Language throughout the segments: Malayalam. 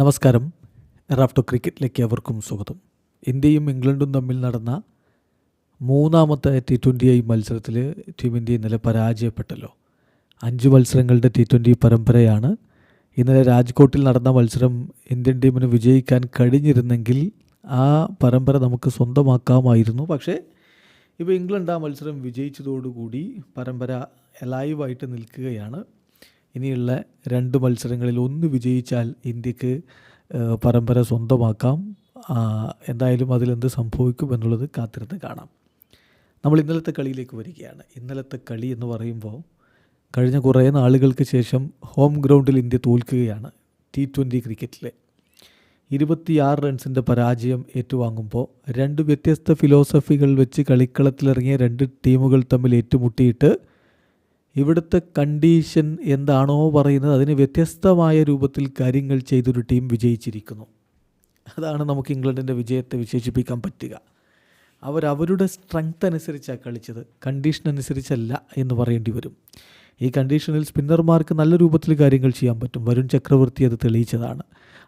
നമസ്കാരം. എറാഫ്റ്റോ ക്രിക്കറ്റിലേക്ക് അവർക്കും സ്വാഗതം. ഇന്ത്യയും ഇംഗ്ലണ്ടും തമ്മിൽ നടന്ന മൂന്നാമത്തെ ടി ട്വന്റി ഐ മത്സരത്തിൽ ടീം ഇന്ത്യ ഇന്നലെ പരാജയപ്പെട്ടല്ലോ. അഞ്ച് മത്സരങ്ങളുടെ ടി ട്വന്റി പരമ്പരയാണ്. ഇന്നലെ രാജ്കോട്ടിൽ നടന്ന മത്സരം ഇന്ത്യൻ ടീമിന് വിജയിക്കാൻ കഴിഞ്ഞിരുന്നെങ്കിൽ ആ പരമ്പര നമുക്ക് സ്വന്തമാക്കാമായിരുന്നു. പക്ഷേ ഇപ്പോൾ ഇംഗ്ലണ്ട് ആ മത്സരം വിജയിച്ചതോടുകൂടി പരമ്പര ലൈവായിട്ട് നിൽക്കുകയാണ്. ഇനിയുള്ള രണ്ട് മത്സരങ്ങളിൽ ഒന്ന് വിജയിച്ചാൽ ഇന്ത്യയ്ക്ക് പരമ്പര സ്വന്തമാക്കാം. എന്തായാലും അതിലെന്ത് സംഭവിക്കും എന്നുള്ളത് കാത്തിരുന്ന് കാണാം. നമ്മൾ ഇന്നലത്തെ കളിയിലേക്ക് വരികയാണ്. ഇന്നലത്തെ കളി എന്ന് പറയുമ്പോൾ കഴിഞ്ഞ കുറേ നാളുകൾക്ക് ശേഷം ഹോം ഗ്രൗണ്ടിൽ ഇന്ത്യ തോൽക്കുകയാണ് ടി ട്വന്റി ക്രിക്കറ്റിലെ. ഇരുപത്തിയാറ് റൺസിന്റെ പരാജയം ഏറ്റുവാങ്ങുമ്പോൾ രണ്ട് വ്യത്യസ്ത ഫിലോസഫികൾ വെച്ച് കളിക്കളത്തിലിറങ്ങിയ രണ്ട് ടീമുകൾ തമ്മിൽ ഏറ്റുമുട്ടിയിട്ട് ഇവിടുത്തെ കണ്ടീഷൻ എന്താണോ പറയുന്നത് അതിന് വ്യത്യസ്തമായ രൂപത്തിൽ കാര്യങ്ങൾ ചെയ്തൊരു ടീം വിജയിച്ചിരിക്കുന്നു. അതാണ് നമുക്ക് ഇംഗ്ലണ്ടിന്റെ വിജയത്തെ വിശേഷിപ്പിക്കാൻ പറ്റുക. അവരവരുടെ സ്ട്രെങ്ത് അനുസരിച്ചാണ് കളിച്ചത് കണ്ടീഷൻ അനുസരിച്ചല്ല എന്ന് പറയേണ്ടി വരും. ഈ കണ്ടീഷനിൽ സ്പിന്നർമാർക്ക് നല്ല രൂപത്തിൽ കാര്യങ്ങൾ ചെയ്യാൻ പറ്റും. വരുൺ ചക്രവർത്തി അത് തെളിയിച്ചതാണ്.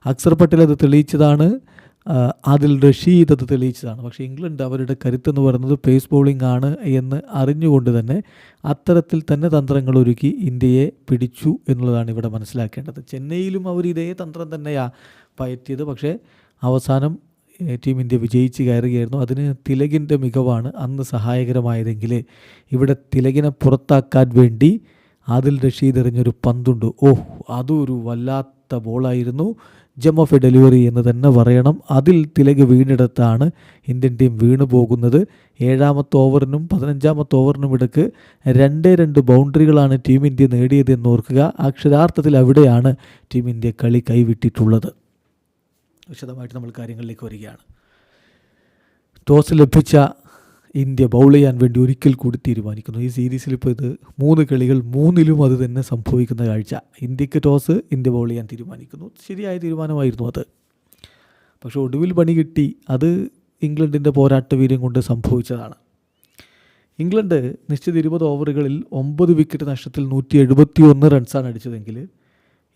അക്സർ പട്ടേൽ അത് തെളിയിച്ചതാണ്. ആദിൽ റഷീദ് അത് തെളിയിച്ചതാണ്. പക്ഷേ ഇംഗ്ലണ്ട് അവരുടെ കരുത്തെന്ന് പറയുന്നത് പേസ് ബോളിംഗ് ആണ് എന്ന് അറിഞ്ഞുകൊണ്ട് തന്നെ അത്തരത്തിൽ തന്നെ തന്ത്രങ്ങൾ ഒരുക്കി ഇന്ത്യയെ പിടിച്ചു എന്നുള്ളതാണ് ഇവിടെ മനസ്സിലാക്കേണ്ടത്. ചെന്നൈയിലും അവർ ഇതേ തന്ത്രം തന്നെയാണ് പയറ്റിയത്. പക്ഷേ അവസാനം ടീം ഇന്ത്യ വിജയിച്ച് കയറുകയായിരുന്നു. അതിന് തിലകിന്റെ മികവാണ് അന്ന് സഹായകരമായതെങ്കിൽ ഇവിടെ തിലകിനെ പുറത്താക്കാൻ വേണ്ടി ആദിൽ റഷീദ് എറിഞ്ഞൊരു പന്തുണ്ട്. ഓഹ് അതൊരു ഒരു വല്ലാത്ത ബോളായിരുന്നു. ജം ഓഫ് എ ഡെലിവറി എന്ന് തന്നെ പറയണം. അതിൽ തിലക് വീണിടത്താണ് ഇന്ത്യൻ ടീം വീണു പോകുന്നത്. ഏഴാമത്തെ ഓവറിനും പതിനഞ്ചാമത്തെ ഓവറിനും ഇടയ്ക്ക് രണ്ട് രണ്ട് ബൗണ്ടറികളാണ് ടീം ഇന്ത്യ നേടിയതെന്ന് ഓർക്കുക. അക്ഷരാർത്ഥത്തിൽ അവിടെയാണ് ടീം ഇന്ത്യ കളി കൈവിട്ടിട്ടുള്ളത്. വിശദമായിട്ട് നമ്മൾ കാര്യങ്ങളിലേക്ക് വരികയാണ്. ടോസ് ലഭിച്ച ഇന്ത്യ ബൗൾ ചെയ്യാൻ വേണ്ടി ഒരിക്കൽ കൂടി തീരുമാനിക്കുന്നു. ഈ സീരീസിൽ ഇപ്പോൾ ഇത് മൂന്ന് കളികൾ മൂന്നിലും അത് തന്നെ സംഭവിക്കുന്ന കാഴ്ച. ഇന്ത്യയ്ക്ക് ടോസ് ഇന്ത്യ ബൗൾ ചെയ്യാൻ തീരുമാനിക്കുന്നു. ശരിയായ തീരുമാനമായിരുന്നു അത്. പക്ഷേ ഒടുവിൽ പണി കിട്ടി. അത് ഇംഗ്ലണ്ടിന്റെ പോരാട്ട വീര്യം കൊണ്ട് സംഭവിച്ചതാണ്. ഇംഗ്ലണ്ട് നിശ്ചിത ഇരുപത് ഓവറുകളിൽ ഒമ്പത് വിക്കറ്റ് നഷ്ടത്തിൽ നൂറ്റി എഴുപത്തി ഒന്ന് റൺസാണ് അടിച്ചതെങ്കിൽ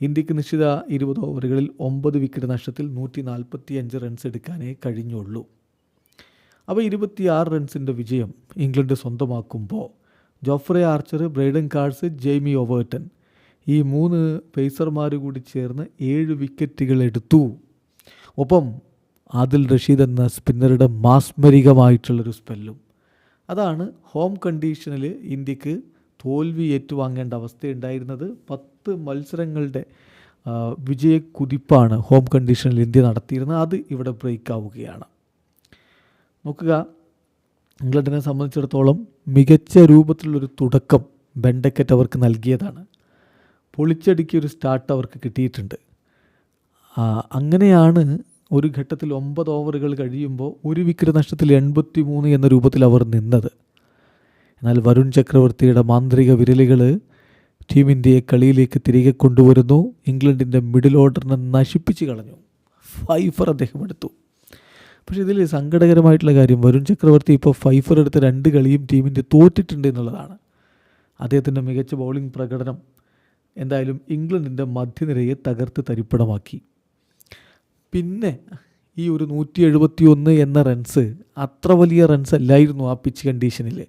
ഇന്ത്യയ്ക്ക് നിശ്ചിത ഇരുപത് ഓവറുകളിൽ ഒമ്പത് വിക്കറ്റ് നഷ്ടത്തിൽ നൂറ്റി നാൽപ്പത്തി അഞ്ച് റൺസ് എടുക്കാനേ കഴിഞ്ഞുള്ളൂ. അപ്പോൾ ഇരുപത്തിയാറ് റൺസിന്റെ വിജയം England സ്വന്തമാക്കുമ്പോൾ. Jofra Archer Brydon Carse Jamie Overton ഈ മൂന്ന് പേസർമാർ കൂടി ചേർന്ന് ഏഴ് വിക്കറ്റുകൾ എടുത്തു. ഒപ്പം ആദിൽ റഷീദ് എന്ന സ്പിന്നറുടെ മാസ്മരികമായിട്ടുള്ളൊരു സ്പെല്ലും. അതാണ് ഹോം കണ്ടീഷനിൽ ഇന്ത്യയ്ക്ക് തോൽവി ഏറ്റുവാങ്ങേണ്ട അവസ്ഥയുണ്ടായിരുന്നത്. പത്ത് മത്സരങ്ങളുടെ വിജയക്കുതിപ്പാണ് ഹോം കണ്ടീഷനിൽ ഇന്ത്യ നടത്തിയിരുന്നത്. അത് ഇവിടെ ബ്രേക്ക് ആവുകയാണ് നോക്കുക. ഇംഗ്ലണ്ടിനെ സംബന്ധിച്ചിടത്തോളം മികച്ച രൂപത്തിലുള്ളൊരു തുടക്കം ബെൻഡക്കറ്റ് അവർക്ക് നൽകിയതാണ്. പൊളിച്ചടിക്കൊരു സ്റ്റാർട്ട് അവർക്ക് കിട്ടിയിട്ടുണ്ട്. അങ്ങനെയാണ് ഒരു ഘട്ടത്തിൽ ഒമ്പത് ഓവറുകൾ കഴിയുമ്പോൾ ഒരു വിക്കറ്റ് നഷ്ടത്തിൽ എൺപത്തി മൂന്ന് എന്ന രൂപത്തിൽ അവർ നിന്നത്. എന്നാൽ വരുൺ ചക്രവർത്തിയുടെ മാന്ത്രിക വിരലുകൾ ടീം ഇന്ത്യയെ കളിയിലേക്ക് തിരികെ കൊണ്ടുവരുന്നു. ഇംഗ്ലണ്ടിന്റെ മിഡിൽ ഓർഡറിനെ നശിപ്പിച്ച് കളഞ്ഞു. ഫൈഫർ അദ്ദേഹം എടുത്തു. പക്ഷേ ഇതിൽ സങ്കടകരമായിട്ടുള്ള കാര്യം വരുൺ ചക്രവർത്തി ഇപ്പോൾ ഫൈഫർ എടുത്ത രണ്ട് കളിയും ടീമിന്റെ തോറ്റിട്ടുണ്ട് എന്നുള്ളതാണ്. അദ്ദേഹത്തിന്റെ മികച്ച ബൗളിംഗ് പ്രകടനം എന്തായാലും ഇംഗ്ലണ്ടിന്റെ മധ്യനിരയെ തകർത്ത് തരിപ്പണമാക്കി. പിന്നെ ഈ ഒരു നൂറ്റി എഴുപത്തി ഒന്ന് എന്ന റൺസ് അത്ര വലിയ റൺസ് അല്ലായിരുന്നു ആ പിച്ച് കണ്ടീഷനിൽ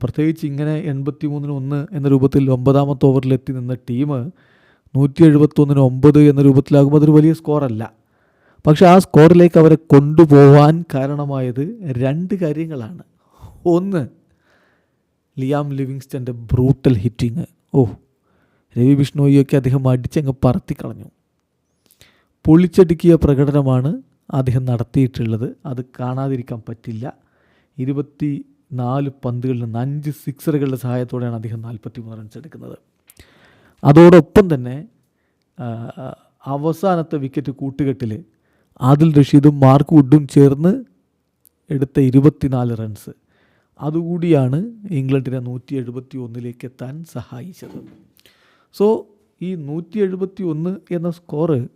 പ്രത്യേകിച്ച് ഇങ്ങനെ എൺപത്തി മൂന്നിന് ഒന്ന് എന്ന രൂപത്തിൽ ഒമ്പതാമത്തെ ഓവറിലെത്തി നിന്ന ടീം നൂറ്റി എഴുപത്തൊന്നിന് ഒമ്പത് എന്ന രൂപത്തിലാകുമ്പോൾ അതൊരു വലിയ സ്കോറല്ല പക്ഷേ ആ സ്കോറിലേക്ക് അവരെ കൊണ്ടുപോകാൻ കാരണമായത് രണ്ട് കാര്യങ്ങളാണ്. ഒന്ന് ലിയാം ലിവിങ്സ്റ്റന്റെ ബ്രൂട്ടൽ ഹിറ്റിങ്. ഓ രവി ബിഷ്ണോയിയൊക്കെ അദ്ദേഹം അടിച്ചങ്ങ് പറത്തിക്കളഞ്ഞു. പൊളിച്ചടുക്കിയ പ്രകടനമാണ് അദ്ദേഹം നടത്തിയിട്ടുള്ളത്. അത് കാണാതിരിക്കാൻ പറ്റില്ല. ഇരുപത്തി നാല് പന്തുകളിൽ നിന്ന് അഞ്ച് സിക്സറുകളുടെ സഹായത്തോടെയാണ് അദ്ദേഹം നാൽപ്പത്തി മൂന്ന് റൺസ് എടുക്കുന്നത്. അതോടൊപ്പം തന്നെ അവസാനത്തെ വിക്കറ്റ് കൂട്ടുകെട്ടിൽ ആദിൽ റഷീദും മാർക്ക് വുഡും ചേർന്ന് എടുത്ത ഇരുപത്തിനാല് റൺസ്. അതുകൂടിയാണ് ഇംഗ്ലണ്ടിനെ നൂറ്റി എഴുപത്തി ഒന്നിലേക്ക് എത്താൻ സഹായിച്ചത്. സോ ഈ നൂറ്റി എഴുപത്തി ഒന്ന് എന്ന സ്കോറ്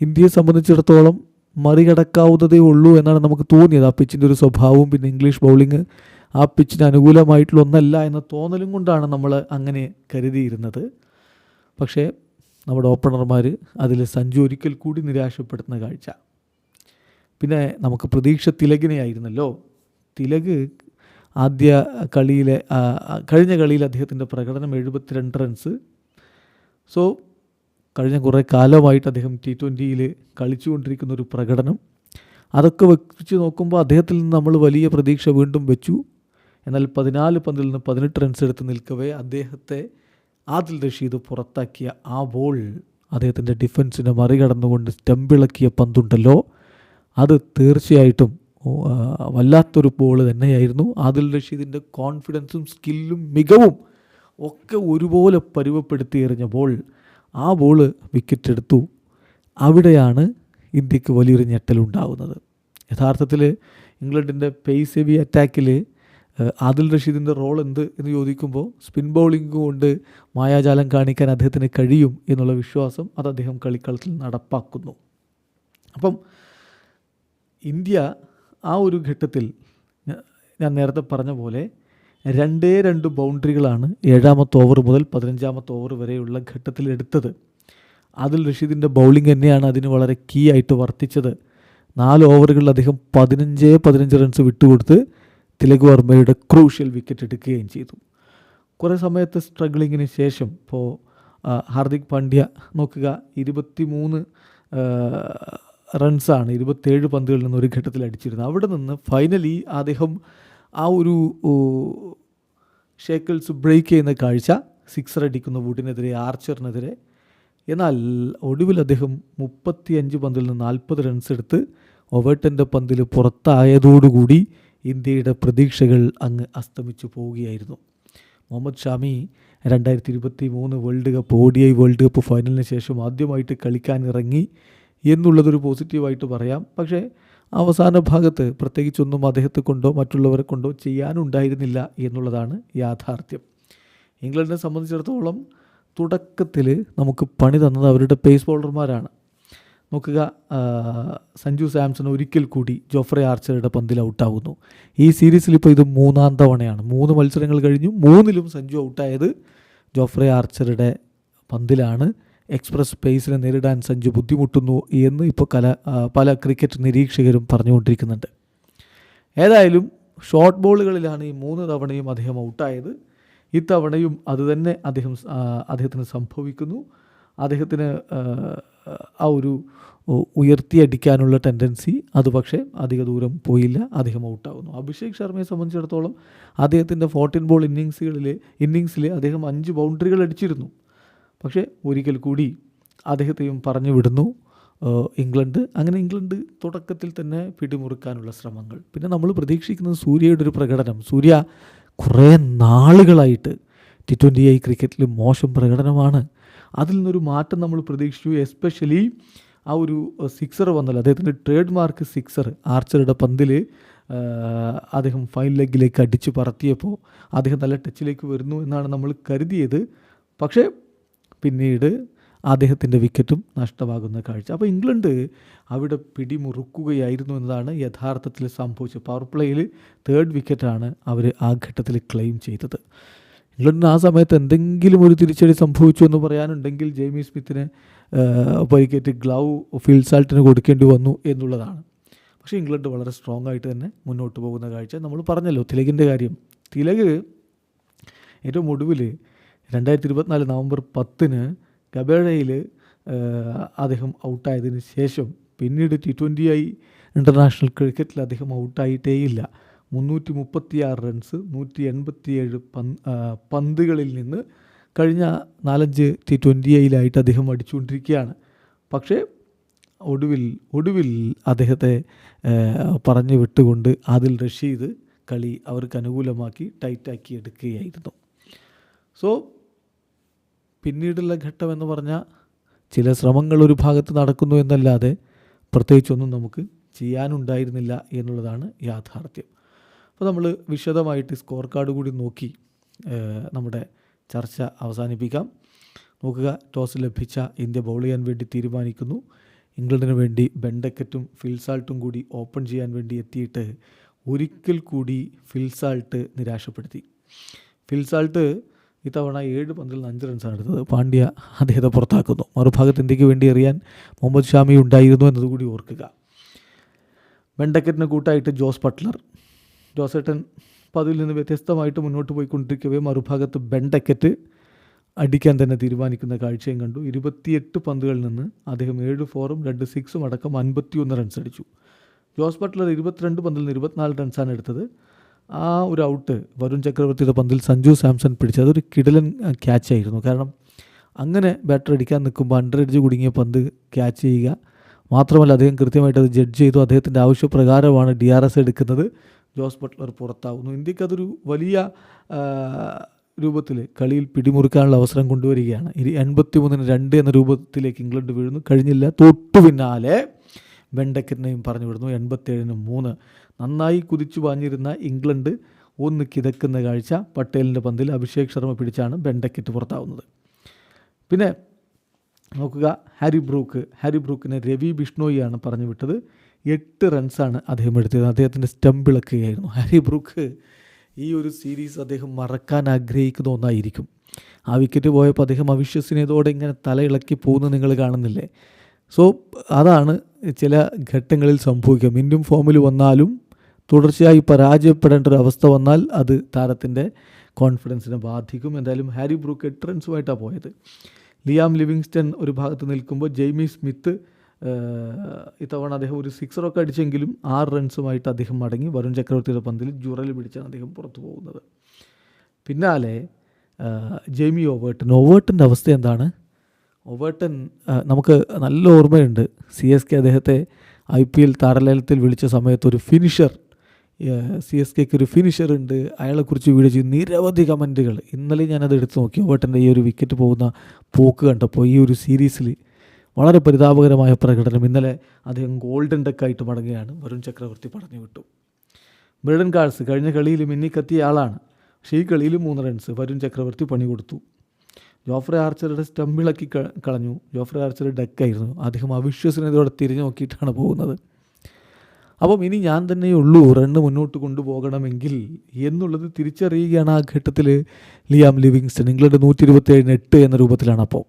ഇന്ത്യയെ സംബന്ധിച്ചിടത്തോളം മറികടക്കാവുന്നതേ ഉള്ളൂ എന്നാണ് നമുക്ക് തോന്നിയത്. ആ പിച്ചിന്റെ ഒരു സ്വഭാവവും പിന്നെ ഇംഗ്ലീഷ് ബൗളിംഗ് ആ പിച്ചിന് അനുകൂലമായിട്ടുള്ള ഒന്നല്ല എന്ന തോന്നലും കൊണ്ടാണ് നമ്മൾ അങ്ങനെ കരുതിയിരുന്നത്. പക്ഷേ നമ്മുടെ ഓപ്പണർമാർ അതിൽ സഞ്ജു ഒരിക്കൽ കൂടി നിരാശപ്പെടുത്തുന്ന കാഴ്ച. പിന്നെ നമുക്ക് പ്രതീക്ഷ തിലകിനെ ആയിരുന്നല്ലോ തിലക് ആദ്യ കളിയിലെ കഴിഞ്ഞ കളിയിൽ അദ്ദേഹത്തിന്റെ പ്രകടനം എഴുപത്തിരണ്ട് റൺസ് സോ കഴിഞ്ഞ കുറേ കാലമായിട്ട് അദ്ദേഹം ടി ട്വന്റിയിൽ കളിച്ചുകൊണ്ടിരിക്കുന്ന ഒരു പ്രകടനം. അതൊക്കെ വെച്ച് നോക്കുമ്പോൾ അദ്ദേഹത്തിൽ നിന്ന് നമ്മൾ വലിയ പ്രതീക്ഷ വീണ്ടും വെച്ചു. എന്നാൽ പതിനാല് പന്തിൽ നിന്ന് പതിനെട്ട് റൺസ് എടുത്ത് നിൽക്കവേ അദ്ദേഹത്തെ ആദിൽ റഷീദ് പുറത്താക്കിയ ആ ബോൾ അദ്ദേഹത്തിന്റെ ഡിഫൻസിനെ മറികടന്നുകൊണ്ട് സ്റ്റമ്പിളക്കിയ പന്തുണ്ടല്ലോ. അത് തീർച്ചയായിട്ടും വല്ലാത്തൊരു ബോൾ തന്നെയായിരുന്നു. ആദിൽ റഷീദിന്റെ കോൺഫിഡൻസും സ്കില്ലും മികവും ഒക്കെ ഒരുപോലെ പരുവപ്പെടുത്തി എറിഞ്ഞ ബോൾ ആ ബോൾ വിക്കറ്റ് എടുത്തു അവിടെയാണ് ഇന്ത്യയ്ക്ക് വലിയൊരു ഞെട്ടലുണ്ടാവുന്നത് യഥാർത്ഥത്തിൽ ഇംഗ്ലണ്ടിന്റെ പേസ് ഹെവി അറ്റാക്കിൽ ആദിൽ റഷീദിന്റെ റോൾ എന്ത് എന്ന് ചോദിക്കുമ്പോൾ സ്പിൻ ബൗളിംഗ് കൊണ്ട് മായാജാലം കാണിക്കാൻ അദ്ദേഹത്തിന് കഴിയും എന്നുള്ള വിശ്വാസം അത് അദ്ദേഹം കളിക്കളത്തിൽ നടപ്പാക്കുന്നു. അപ്പം ഇന്ത്യ ആ ഒരു ഘട്ടത്തിൽ ഞാൻ നേരത്തെ പറഞ്ഞ പോലെ രണ്ടേ രണ്ട് ബൗണ്ടറികളാണ് ഏഴാമത്തെ ഓവർ മുതൽ പതിനഞ്ചാമത്തെ ഓവർ വരെയുള്ള ഘട്ടത്തിൽ എടുത്തത്. അതിൽ റഷീദിന്റെ ബൗളിംഗ് തന്നെയാണ് അതിന് വളരെ കീ ആയിട്ട് വർത്തിച്ചത്. നാല് ഓവറുകളിൽ അദ്ദേഹം പതിനഞ്ച് പതിനഞ്ച് റൺസ് വിട്ടുകൊടുത്ത് തിലക് വർമ്മയുടെ ക്രൂഷ്യൽ വിക്കറ്റ് എടുക്കുകയും ചെയ്തു. കുറേ സമയത്തെ സ്ട്രഗിളിങ്ങിന് ശേഷം ഇപ്പോൾ ഹാർദിക് പാണ്ഡ്യ നോക്കുക ഇരുപത്തി മൂന്ന് റൺസാണ് ഇരുപത്തേഴ് പന്തുകളിൽ നിന്ന് ഒരു ഘട്ടത്തിൽ അടിച്ചിരുന്നത്. അവിടെ നിന്ന് ഫൈനലി അദ്ദേഹം ആ ഒരു ഷേക്കിൾസ് ബ്രേക്ക് ചെയ്യുന്ന കാഴ്ച സിക്സർ അടിക്കുന്ന വുഡിനെതിരെ ആർച്ചറിനെതിരെ എന്നാൽ ഒടുവിൽ അദ്ദേഹം മുപ്പത്തി അഞ്ച് പന്തിൽ നിന്ന് നാൽപ്പത് റൺസ് എടുത്ത് ഒവേട്ടന്റെ പന്തിൽ പുറത്തായതോടുകൂടി ഇന്ത്യയുടെ പ്രതീക്ഷകൾ അങ്ങ് അസ്തമിച്ചു പോവുകയായിരുന്നു. മുഹമ്മദ് ഷാമി രണ്ടായിരത്തി ഇരുപത്തി മൂന്ന് world cup O D I world cup ഫൈനലിന് ശേഷം ആദ്യമായിട്ട് കളിക്കാൻ ഇറങ്ങി. എന്നുള്ളതൊരു പോസിറ്റീവായിട്ട് പറയാം. പക്ഷേ അവസാന ഭാഗത്ത് പ്രത്യേകിച്ചൊന്നും അദ്ദേഹത്തെ കൊണ്ടോ മറ്റുള്ളവരെ കൊണ്ടോ ചെയ്യാനുണ്ടായിരുന്നില്ല എന്നുള്ളതാണ് യാഥാർത്ഥ്യം. ഇംഗ്ലണ്ടിനെ സംബന്ധിച്ചിടത്തോളം തുടക്കത്തിൽ നമുക്ക് പണി തന്നത് അവരുടെ പേസ് ബോളർമാരാണ് നോക്കുക സഞ്ജു സാംസൺ ഒരിക്കൽ കൂടി ജോഫ്രെ ആർച്ചറുടെ പന്തിൽ ഔട്ടാവുന്നു. ഈ സീരീസിൽ ഇപ്പോൾ ഇത് മൂന്നാം തവണയാണ്. മൂന്ന് മത്സരങ്ങൾ കഴിഞ്ഞു മൂന്നിലും സഞ്ജു ഔട്ടായത് ജോഫ്രെ ആർച്ചറുടെ പന്തിലാണ്. എക്സ്പ്രസ് പേസിനെ നേരിടാൻ സഞ്ജു ബുദ്ധിമുട്ടുന്നു എന്ന് ഇപ്പോൾ കല പല ക്രിക്കറ്റ് നിരീക്ഷകരും പറഞ്ഞുകൊണ്ടിരിക്കുന്നുണ്ട്. ഏതായാലും ഷോർട്ട് ബോളുകളിലാണ് ഈ മൂന്ന് തവണയും അദ്ദേഹം ഔട്ടായത്. ഇത്തവണയും അതുതന്നെ അദ്ദേഹം അദ്ദേഹത്തിന് സംഭവിക്കുന്നു. അദ്ദേഹത്തിന് ആ, ഒരു ഉയർത്തിയടിക്കാനുള്ള ടെൻഡൻസി അത് പക്ഷേ അധിക ദൂരം പോയില്ല. അദ്ദേഹം ഔട്ടാകുന്നു അഭിഷേക് ശർമ്മയെ സംബന്ധിച്ചിടത്തോളം അദ്ദേഹത്തിന്റെ ഫോർട്ടീൻ ബോൾ ഇന്നിങ്സുകളിൽ ഇന്നിങ്സിൽ അദ്ദേഹം അഞ്ച് ബൗണ്ടറികൾ അടിച്ചിരുന്നു. പക്ഷേ ഒരിക്കൽ കൂടി അദ്ദേഹത്തെയും പറഞ്ഞു വിടുന്നു. ഇംഗ്ലണ്ട്. അങ്ങനെ ഇംഗ്ലണ്ട് തുടക്കത്തിൽ തന്നെ പിടിമുറുക്കാനുള്ള ശ്രമങ്ങൾ. പിന്നെ നമ്മൾ പ്രതീക്ഷിക്കുന്നത് സൂര്യയുടെ ഒരു പ്രകടനം. സൂര്യ കുറേ നാളുകളായിട്ട് ടി ട്വന്റി ഐ ക്രിക്കറ്റിൽ മോശം പ്രകടനമാണ്. അതിൽ നിന്നൊരു മാറ്റം നമ്മൾ പ്രതീക്ഷിച്ചു. എസ്പെഷ്യലി ആ ഒരു സിക്സർ വന്നല്ലോ. അദ്ദേഹത്തിന്റെ ട്രേഡ് മാർക്ക് സിക്സർ. ആർച്ചറുടെ പന്തിൽ അദ്ദേഹം ഫൈൻ ലെഗിലേക്ക് അടിച്ച് പറത്തിയപ്പോൾ അദ്ദേഹം നല്ല ടച്ചിലേക്ക് വരുന്നു എന്നാണ് നമ്മൾ കരുതിയത്. പക്ഷേ പിന്നീട് അദ്ദേഹത്തിന്റെ വിക്കറ്റും നഷ്ടമാകുന്ന കാഴ്ച. അപ്പോൾ ഇംഗ്ലണ്ട് അവിടെ പിടിമുറുക്കുകയായിരുന്നു എന്നതാണ് യഥാർത്ഥത്തിൽ സംഭവിച്ചത്. പവർ പ്ലേയിൽ തേർഡ് വിക്കറ്റാണ് അവർ ആ ഘട്ടത്തിൽ ക്ലെയിം ചെയ്തത്. ഇംഗ്ലണ്ടിന് ആ സമയത്ത് എന്തെങ്കിലും ഒരു തിരിച്ചടി സംഭവിച്ചു എന്ന് പറയാനുണ്ടെങ്കിൽ ജെയ്മി സ്മിത്തിന് പരിക്കേറ്റ് ഗ്ലൗ ഫീൽസാൾട്ടിന് കൊടുക്കേണ്ടി വന്നു എന്നുള്ളതാണ്. പക്ഷേ ഇംഗ്ലണ്ട് വളരെ സ്ട്രോങ് ആയിട്ട് തന്നെ മുന്നോട്ട് പോകുന്ന കാഴ്ച. നമ്മൾ പറഞ്ഞല്ലോ തിലകിന്റെ കാര്യം. തിലക് ഏറ്റവും ഒടുവിൽ രണ്ടായിരത്തി ഇരുപത്തിനാല് നവംബർ പത്തിന് ഗബേഡയിൽ അദ്ദേഹം ഔട്ടായതിന് ശേഷം പിന്നീട് ടി ട്വന്റി ഐ ഇന്റർനാഷണൽ ക്രിക്കറ്റിൽ അദ്ദേഹം ഔട്ടായിട്ടേയില്ല മുന്നൂറ്റി മുപ്പത്തിയാറ് റൺസ് നൂറ്റി എൺപത്തിയേഴ് പന്ത് പന്തുകളിൽ നിന്ന് കഴിഞ്ഞ നാലഞ്ച് ടി ട്വന്റി ഐയിലായിട്ട് അദ്ദേഹം അടിച്ചുകൊണ്ടിരിക്കുകയാണ്. പക്ഷേ ഒടുവിൽ ഒടുവിൽ അദ്ദേഹത്തെ പറഞ്ഞു വിട്ടുകൊണ്ട് ആദിൽ റഷീദ് കളി അവർക്ക് അനുകൂലമാക്കി ടൈറ്റാക്കി എടുക്കുകയായിരുന്നു. സോ പിന്നീടുള്ള ഘട്ടം എന്ന് പറഞ്ഞാൽ ചില ശ്രമങ്ങൾ ഒരു ഭാഗത്ത് നടക്കുന്നു എന്നല്ലാതെ പ്രത്യേകിച്ചൊന്നും നമുക്ക് ചെയ്യാനുണ്ടായിരുന്നില്ല എന്നുള്ളതാണ് യാഥാർത്ഥ്യം. അപ്പോൾ നമ്മൾ വിശദമായിട്ട് സ്കോർ കാർഡ് കൂടി നോക്കി നമ്മുടെ ചർച്ച അവസാനിപ്പിക്കാം. നോക്കുക ടോസ് ലഭിച്ച ഇന്ത്യ ബൗൾ ചെയ്യാൻ വേണ്ടി തീരുമാനിക്കുന്നു. ഇംഗ്ലണ്ടിന് വേണ്ടി ബെൻഡക്കറ്റും ഫിൽസാൾട്ടും കൂടി ഓപ്പൺ ചെയ്യാൻ വേണ്ടി എത്തിയിട്ട് ഒരിക്കൽ കൂടി ഫിൽസാൾട്ട് നിരാശപ്പെടുത്തി. ഫിൽസാൾട്ട് ഇത്തവണ ഏഴ് പന്തിൽ നിന്ന് അഞ്ച് റൺസാണ് എടുത്തത്. പാണ്ഡ്യ അദ്ദേഹത്തെ പുറത്താക്കുന്നു. മറുഭാഗത്ത് ഇന്ത്യയ്ക്ക് വേണ്ടി എറിയാൻ മുഹമ്മദ് ഷാമി ഉണ്ടായിരുന്നു എന്നതുകൂടി ഓർക്കുക. വെണ്ടക്കറ്റിന് കൂട്ടായിട്ട് ജോസ് ബട്ട്ലർ ജോസേട്ടൻ പതിൽ നിന്ന് വ്യത്യസ്തമായിട്ട് മുന്നോട്ട് പോയിക്കൊണ്ടിരിക്കവേ മറുഭാഗത്ത് ബെണ്ടക്കറ്റ് അടിക്കാൻ തന്നെ തീരുമാനിക്കുന്ന കാഴ്ചയും കണ്ടു. ഇരുപത്തിയെട്ട് പന്തുകളിൽ നിന്ന് അദ്ദേഹം ഏഴ് ഫോറും രണ്ട് സിക്സും അടക്കം അൻപത്തിയൊന്ന് റൺസ് അടിച്ചു ജോസ് ബട്ട്ലർ ഇരുപത്തിരണ്ട് പന്തിൽ നിന്ന് ഇരുപത്തിനാല് റൺസാണ് എടുത്തത്. ആ ഒരു ഔട്ട് വരുൺ ചക്രവർത്തിയുടെ പന്തിൽ സഞ്ജു സാംസൺ പിടിച്ചത് അതൊരു കിടലൻ ക്യാച്ച് ആയിരുന്നു. കാരണം അങ്ങനെ ബാറ്റർ അടിക്കാൻ നിൽക്കുമ്പോൾ അണ്ടർ എഡ്ജ് കുടുങ്ങിയ പന്ത് ക്യാച്ച് ചെയ്യുക. മാത്രമല്ല അദ്ദേഹം കൃത്യമായിട്ട് അത് ജഡ്ജ് ചെയ്തു. അദ്ദേഹത്തിന്റെ ആവശ്യപ്രകാരമാണ് ഡി ആർ എസ് എടുക്കുന്നത്. ജോസ് ബട്ട്ലർ പുറത്താവുന്നു. ഇന്ത്യയ്ക്ക് അതൊരു വലിയ രൂപത്തിൽ കളിയിൽ പിടിമുറുക്കാനുള്ള അവസരം കൊണ്ടുവരികയാണ്. ഇനി എൺപത്തി മൂന്നിന് രണ്ട് എന്ന രൂപത്തിലേക്ക് ഇംഗ്ലണ്ട് വീഴുന്നു. കഴിഞ്ഞില്ല. തൊട്ടു പിന്നാലെ വെണ്ടക്കറിനെയും പറഞ്ഞു വിടുന്നു. എൺപത്തേഴിന് മൂന്ന് നന്നായി കുതിച്ചു പാഞ്ഞിരുന്ന ഇംഗ്ലണ്ട് ഒന്ന് കിതക്കുന്ന കാഴ്ച പട്ടേലിന്റെ പന്തിൽ അഭിഷേക് ശർമ്മ പിടിച്ചാണ് ബെണ്ടക്കറ്റ് പുറത്താവുന്നത്. പിന്നെ നോക്കുക ഹാരി ബ്രൂക്ക്. ഹാരി ബ്രൂക്കിനെ രവി ബിഷ്ണോയിയാണ് പറഞ്ഞു വിട്ടത്. എട്ട് റൺസാണ് അദ്ദേഹം എടുത്തത്. അദ്ദേഹത്തിന്റെ സ്റ്റംപ് ഇളക്കുകയായിരുന്നു ഹാരി ബ്രൂക്ക് ഈ ഒരു സീരീസ് അദ്ദേഹം മറക്കാൻ ആഗ്രഹിക്കുന്ന ഒന്നായിരിക്കും. ആ വിക്കറ്റ് പോയപ്പോൾ അദ്ദേഹം അവിശ്വസനീയതോടെ ഇങ്ങനെ തലയിളക്കി പോകുന്നത് നിങ്ങൾ കാണുന്നില്ലേ? സോ അതാണ് ചില ഘട്ടങ്ങളിൽ സംഭവിക്കുക. മിന്നും ഫോമിൽ വന്നാലും തുടർച്ചയായി പരാജയപ്പെടേണ്ട ഒരു അവസ്ഥ വന്നാൽ അത് താരത്തിന്റെ കോൺഫിഡൻസിനെ ബാധിക്കും. എന്തായാലും ഹാരി ബ്രൂക്ക് എട്ട് റൺസുമായിട്ടാണ് പോയത്. ലിയാം ലിവിങ്സ്റ്റൺ ഒരു ഭാഗത്ത് നിൽക്കുമ്പോൾ ജെയ്മി സ്മിത്ത് ഇത്തവണ അദ്ദേഹം ഒരു സിക്സറൊക്കെ അടിച്ചെങ്കിലും ആറ് റൺസുമായിട്ട് അദ്ദേഹം മടങ്ങി. വരുൺ ചക്രവർത്തിയുടെ പന്തിൽ ജുറൽ പിടിച്ചാണ് അദ്ദേഹം പുറത്തു പോകുന്നത്. പിന്നാലെ ജെയ്മി ഓവേട്ടൻ ഓവേട്ടന്റെ അവസ്ഥ എന്താണ്? ഓവേട്ടൻ നമുക്ക് നല്ല ഓർമ്മയുണ്ട്. സി എസ് കെ അദ്ദേഹത്തെ ഐ പി എൽ താരലേലത്തിൽ വിളിച്ച സമയത്ത് ഒരു ഫിനിഷർ സി എസ് കെക്ക് ഒരു ഫിനിഷർ ഉണ്ട്. അയാളെക്കുറിച്ച് വീഡിയോ ചെയ്യും. നിരവധി കമന്റുകൾ ഇന്നലെ ഞാനത് എടുത്ത് നോക്കി ഓട്ടന്റെ ഈ ഒരു വിക്കറ്റ് പോകുന്ന പോക്ക് കണ്ടപ്പോൾ ഈ ഒരു സീരീസിൽ വളരെ പരിതാപകരമായ പ്രകടനം. ഇന്നലെ അദ്ദേഹം ഗോൾഡൻ ഡെക്കായിട്ട് മടങ്ങുകയാണ്. വരുൺ ചക്രവർത്തി പറഞ്ഞു വിട്ടു. ബ്രിഡൻ കാഴ്സ് കഴിഞ്ഞ കളിയിൽ മിന്നിക്കത്തിയ ആളാണ്. പക്ഷേ ഈ കളിയിൽ മൂന്ന് റൺസ് വരുൺ ചക്രവർത്തി പണി കൊടുത്തു. ജോഫ്രെ ആർച്ചറുടെ സ്റ്റമ്പിളക്കി കളഞ്ഞു. ജോഫ്രെ ആർച്ചർ ഡെക്കായിരുന്നു അദ്ദേഹം അവിശ്വസനീയതയോടെ തിരിഞ്ഞു നോക്കിയിട്ടാണ് പോകുന്നത്. അപ്പം ഇനി ഞാൻ തന്നെ ഉള്ളൂ റണ്ണ് മുന്നോട്ട് കൊണ്ടുപോകണമെങ്കിൽ എന്നുള്ളത് തിരിച്ചറിയുകയാണ് ആ ഘട്ടത്തിൽ ലിയാം ലിവിങ്സ്റ്റൺ. ഇംഗ്ലണ്ട് നൂറ്റി ഇരുപത്തേഴിന് എട്ട് എന്ന രൂപത്തിലാണ് അപ്പോൾ.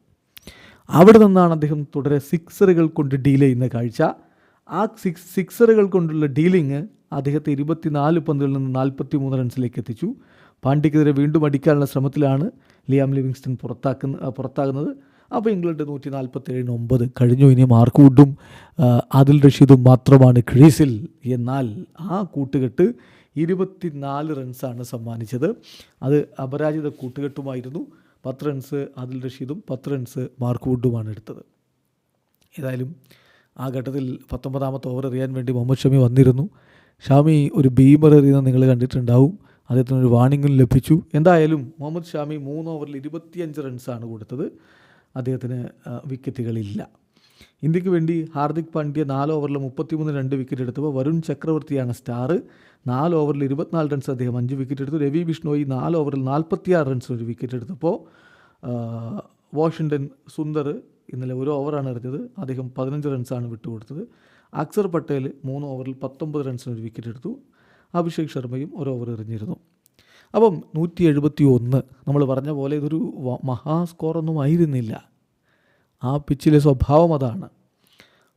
അവിടെ നിന്നാണ് അദ്ദേഹം തുടരെ സിക്സറുകൾ കൊണ്ട് ഡീൽ ചെയ്യുന്ന കാഴ്ച. ആ സിക്സ് സിക്സറുകൾ കൊണ്ടുള്ള ഡീലിങ് അദ്ദേഹത്തെ ഇരുപത്തിനാല് പന്തുകളിൽ നിന്ന് നാൽപ്പത്തി മൂന്ന് റൺസിലേക്ക് എത്തിച്ചു. പാണ്ഡ്യക്കെതിരെ വീണ്ടും അടിക്കാനുള്ള ശ്രമത്തിലാണ് ലിയാം ലിവിങ്സ്റ്റൺ പുറത്താക്കുന്ന പുറത്താകുന്നത്. അപ്പോൾ ഇംഗ്ലണ്ട് നൂറ്റി നാൽപ്പത്തേഴിന് ഒമ്പത് കഴിഞ്ഞു. ഇനി മാർക്ക് വുഡും ആദിൽ റഷീദും മാത്രമാണ് ക്രീസിൽ. എന്നാൽ ആ കൂട്ടുകെട്ട് ഇരുപത്തിനാല് റൺസാണ് സമ്മാനിച്ചത്. അത് അപരാജിത കൂട്ടുകെട്ടുമായിരുന്നു. പത്ത് റൺസ് ആദിൽ റഷീദും പത്ത് റൺസ് മാർക്ക് വുഡുമാണ് എടുത്തത്. ഏതായാലും ആ ഘട്ടത്തിൽ പത്തൊമ്പതാമത്തെ ഓവർ എറിയാൻ വേണ്ടി മുഹമ്മദ് ഷമി വന്നിരുന്നു. ഷാമി ഒരു ബീമർ എറിയുന്ന നിങ്ങൾ കണ്ടിട്ടുണ്ടാവും. അദ്ദേഹത്തിന് ഒരു വാണിംഗും ലഭിച്ചു. എന്തായാലും മുഹമ്മദ് ഷാമി മൂന്ന് ഓവറിൽ ഇരുപത്തിയഞ്ച് റൺസാണ് കൊടുത്തത്. അദ്ദേഹത്തിന് വിക്കറ്റുകളില്ല. ഇന്ത്യയ്ക്ക് വേണ്ടി ഹാർദിക് പാണ്ഡ്യ നാല് ഓവറിൽ മുപ്പത്തിമൂന്ന് രണ്ട് വിക്കറ്റ് എടുത്തപ്പോൾ വരുൺ ചക്രവർത്തിയാണ് സ്റ്റാർ നാല് ഓവറിൽ ഇരുപത്തിനാല് റൺസ് അദ്ദേഹം അഞ്ച് വിക്കറ്റ് എടുത്തു. രവി ബിഷ്ണോയി നാല് ഓവറിൽ നാൽപ്പത്തിയാറ് റൺസ് ഒരു വിക്കറ്റ് എടുത്തപ്പോൾ വാഷിങ്ടൺ സുന്ദർ ഇന്നലെ ഒരു ഓവറാണ് എറിഞ്ഞത്. അദ്ദേഹം പതിനഞ്ച് റൺസാണ് വിട്ടുകൊടുത്തത്. അക്സർ പട്ടേൽ മൂന്ന് ഓവറിൽ പത്തൊമ്പത് റൺസിന് ഒരു വിക്കറ്റ് എടുത്തു. അഭിഷേക് ശർമ്മയും ഒരു ഓവർ എറിഞ്ഞിരുന്നു. അപ്പം നൂറ്റി എഴുപത്തി ഒന്ന് നമ്മൾ പറഞ്ഞ പോലെ ഇതൊരു മഹാ സ്കോറൊന്നും ആയിരുന്നില്ല. ആ പിച്ചിലെ സ്വഭാവം അതാണ്.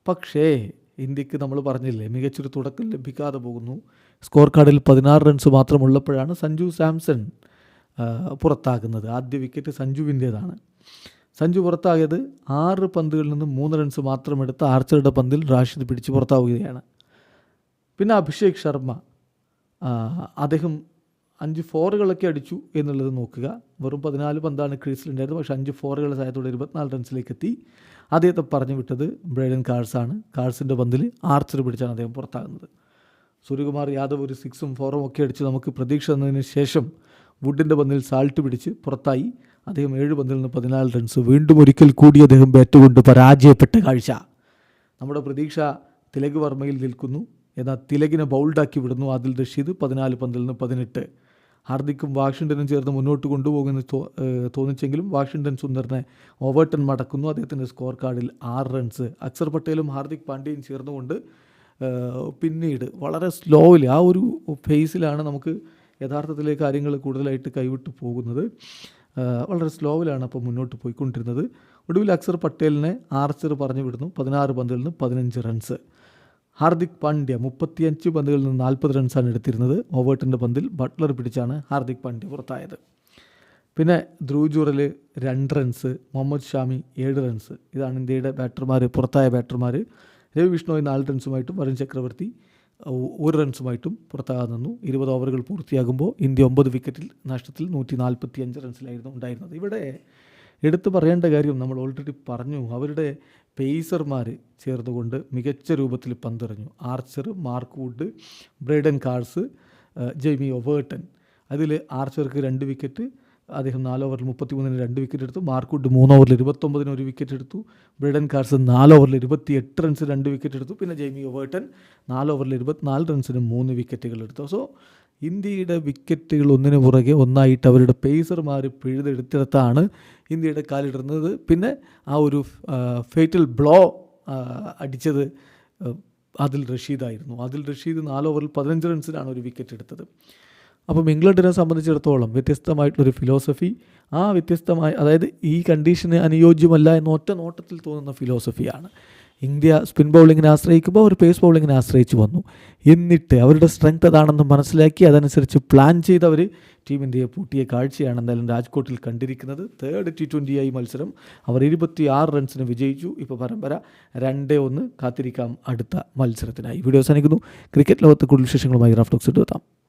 പക്ഷേ ഇന്ത്യയ്ക്ക് നമ്മൾ പറഞ്ഞില്ലേ മികച്ചൊരു തുടക്കം ലഭിക്കാതെ പോകുന്നു. സ്കോർ കാർഡിൽ പതിനാറ് റൺസ് മാത്രമുള്ളപ്പോഴാണ് സഞ്ജു സാംസൺ പുറത്താകുന്നത്. ആദ്യ വിക്കറ്റ് സഞ്ജുവിന്റേതാണ്. സഞ്ജു പുറത്താകിയത് ആറ് പന്തുകളിൽ നിന്ന് മൂന്ന് റൺസ് മാത്രം എടുത്ത് ആർച്ചറുടെ പന്തിൽ റാഷിദ് പിടിച്ച് പുറത്താവുകയാണ്. പിന്നെ അഭിഷേക് ശർമ്മ അദ്ദേഹം അഞ്ച് ഫോറുകളൊക്കെ അടിച്ചു എന്നുള്ളത് നോക്കുക. വെറും പതിനാല് പന്താണ് ക്രീസിലുണ്ടായിരുന്നത്. പക്ഷേ അഞ്ച് ഫോറുകളുടെ സഹായത്തോടെ ഇരുപത്തിനാല് റൺസിലേക്ക് എത്തി അദ്ദേഹത്തെ പറഞ്ഞു വിട്ടത് ബ്രൈഡൻ കാഴ്സാണ് കാഴ്സിന്റെ പന്തിൽ ആർച്ചർ പിടിച്ചാണ് അദ്ദേഹം പുറത്താകുന്നത്. സൂര്യകുമാർ യാദവ് ഒരു സിക്സും ഫോറും ഒക്കെ അടിച്ച് നമുക്ക് പ്രതീക്ഷ തന്നതിന് ശേഷം വുഡിന്റെ പന്തിൽ സാൾട്ട് പിടിച്ച് പുറത്തായി. അദ്ദേഹം ഏഴ് പന്തിൽ നിന്ന് പതിനാല് റൺസ് വീണ്ടും ഒരിക്കൽ കൂടി അദ്ദേഹം ബാറ്റ് കൊണ്ട് പരാജയപ്പെട്ട കാഴ്ച. നമ്മുടെ പ്രതീക്ഷ തിലക് വർമ്മയിൽ നിൽക്കുന്നു. എന്നാൽ തിലകിനെ ബൗൾഡാക്കി വിടുന്നു ആദിൽ റഷീദ് പതിനാല് പന്തിൽ നിന്ന് പതിനെട്ട്. ഹാർദിക്കും വാഷിങ്ടനും ചേർന്ന് മുന്നോട്ട് കൊണ്ടുപോകുമെന്ന് തോന്നിച്ചെങ്കിലും വാഷിങ്ടൺ സുന്ദറിനെ ഓവർട്ടൺ മടക്കുന്നു. അദ്ദേഹത്തിന്റെ സ്കോർ കാർഡിൽ ആറ് റൺസ്. അക്സർ പട്ടേലും ഹാർദിക് പാണ്ഡ്യയും ചേർന്നുകൊണ്ട് പിന്നീട് വളരെ സ്ലോയിൽ ആ ഒരു ഫേസിലാണ് നമുക്ക് യഥാർത്ഥത്തിലെ കാര്യങ്ങൾ കൂടുതലായിട്ട് കൈവിട്ട് പോകുന്നത്. വളരെ സ്ലോവിലാണ് അപ്പോൾ മുന്നോട്ട് പോയിക്കൊണ്ടിരുന്നത്. ഒടുവിൽ അക്സർ പട്ടേലിനെ ആർച്ചർ പറഞ്ഞു വിടുന്നു. പതിനാറ് പന്തിൽ നിന്ന് പതിനഞ്ച് റൺസ്. ഹാർദിക് പാണ്ഡ്യ മുപ്പത്തിയഞ്ച് പന്തുകളിൽ നിന്ന് നാൽപ്പത് റൺസാണ് എടുത്തിരുന്നത്. ഓവേർട്ടിന്റെ പന്തിൽ ബട്ട്ലർ പിടിച്ചാണ് ഹാർദിക് പാണ്ഡ്യ പുറത്തായത്. പിന്നെ ധ്രുവ് രണ്ട് റൺസ് മുഹമ്മദ് ഷാമി ഏഴ് റൺസ് ഇതാണ് ഇന്ത്യയുടെ ബാറ്റർമാർ പുറത്തായ ബാറ്റർമാർ രവി വിഷ്ണോയ് നാല് റൺസുമായിട്ടും വരുൺ ചക്രവർത്തി ഒരു റൺസുമായിട്ടും പുറത്താകാൻ നിന്നു. ഇരുപത് ഓവറുകൾ പൂർത്തിയാകുമ്പോൾ ഇന്ത്യ ഒമ്പത് വിക്കറ്റിൽ നഷ്ടത്തിൽ നൂറ്റി നാൽപ്പത്തി അഞ്ച് റൺസിലായിരുന്നു ഉണ്ടായിരുന്നത്. ഇവിടെ എടുത്തു പറയേണ്ട കാര്യം നമ്മൾ ഓൾറെഡി പറഞ്ഞു. അവരുടെ പേസർമാർ ചേർന്നുകൊണ്ട് മികച്ച രൂപത്തിൽ പന്തെറിഞ്ഞു. Archer Mark Wood Brydon Carse Jamie Overton. അതിൽ ആർച്ചർക്ക് രണ്ട് വിക്കറ്റ് അദ്ദേഹം നാല് ഓവറിൽ മുപ്പത്തി മൂന്നിന് രണ്ട് വിക്കറ്റ് എടുത്തു. മാർക്ക് വുഡ് മൂന്ന് ഓവറിൽ ഇരുപത്തൊമ്പതിന് ഒരു വിക്കറ്റ് എടുത്തു. ബ്രൈഡൻ കാർസ് നാല് ഓവറിൽ ഇരുപത്തി എട്ട് റൺസ് രണ്ട് വിക്കറ്റ് എടുത്തു. പിന്നെ ജെയ്മി ഒവേർട്ടൻ നാല് ഓവറിൽ ഇരുപത്തിനാല് റൺസിന് മൂന്ന് വിക്കറ്റുകൾ എടുത്തു. സോ ഇന്ത്യയുടെ വിക്കറ്റുകൾ ഒന്നിനു പുറകെ ഒന്നായിട്ട് അവരുടെ പേസർമാർ പിഴുതെടുത്തിടത്താണ് ഇന്ത്യയുടെ കാലിടുന്നത്. പിന്നെ ആ ഒരു ഫേറ്റൽ ബ്ലോ അടിച്ചത് അതിൽ റഷീദായിരുന്നു. അതിൽ റഷീദ് നാല് ഓവറിൽ പതിനഞ്ച് റൺസിനാണ് ഒരു വിക്കറ്റ് എടുത്തത്. അപ്പം ഇംഗ്ലണ്ടിനെ സംബന്ധിച്ചിടത്തോളം വ്യത്യസ്തമായിട്ടുള്ളൊരു ഫിലോസഫി ആ വ്യത്യസ്തമായ അതായത് ഈ കണ്ടീഷന് അനുയോജ്യമല്ല എന്ന ഒറ്റ നോട്ടത്തിൽ തോന്നുന്ന ഫിലോസഫിയാണ് ഇന്ത്യ സ്പിൻ ബൗളിങ്ങിനെ ആശ്രയിക്കുമ്പോൾ അവർ പേസ് ബൗളിങ്ങിനെ ആശ്രയിച്ചു വന്നു. എന്നിട്ട് അവരുടെ സ്ട്രെങ്ത് അതാണെന്ന് മനസ്സിലാക്കി അതനുസരിച്ച് പ്ലാൻ ചെയ്ത് അവർ ടീം ഇന്ത്യയെ പൂട്ടിയ കാഴ്ചയാണ് എന്തായാലും രാജ്കോട്ടിൽ കണ്ടിരിക്കുന്നത്. തേർഡ് ടി ട്വന്റി ആയി മത്സരം. അവർ ഇരുപത്തി ആറ് റൺസിന് വിജയിച്ചു. ഇപ്പോൾ പരമ്പര രണ്ടേ ഒന്ന് കാത്തിരിക്കാം അടുത്ത മത്സരത്തിനായി. വീഡിയോ അവസാനിക്കുന്നു. ക്രിക്കറ്റ് ലോകത്ത് കൂടുതൽ വിശേഷങ്ങളുമായി റാഫ്റ്റോക്സ് എത്താം.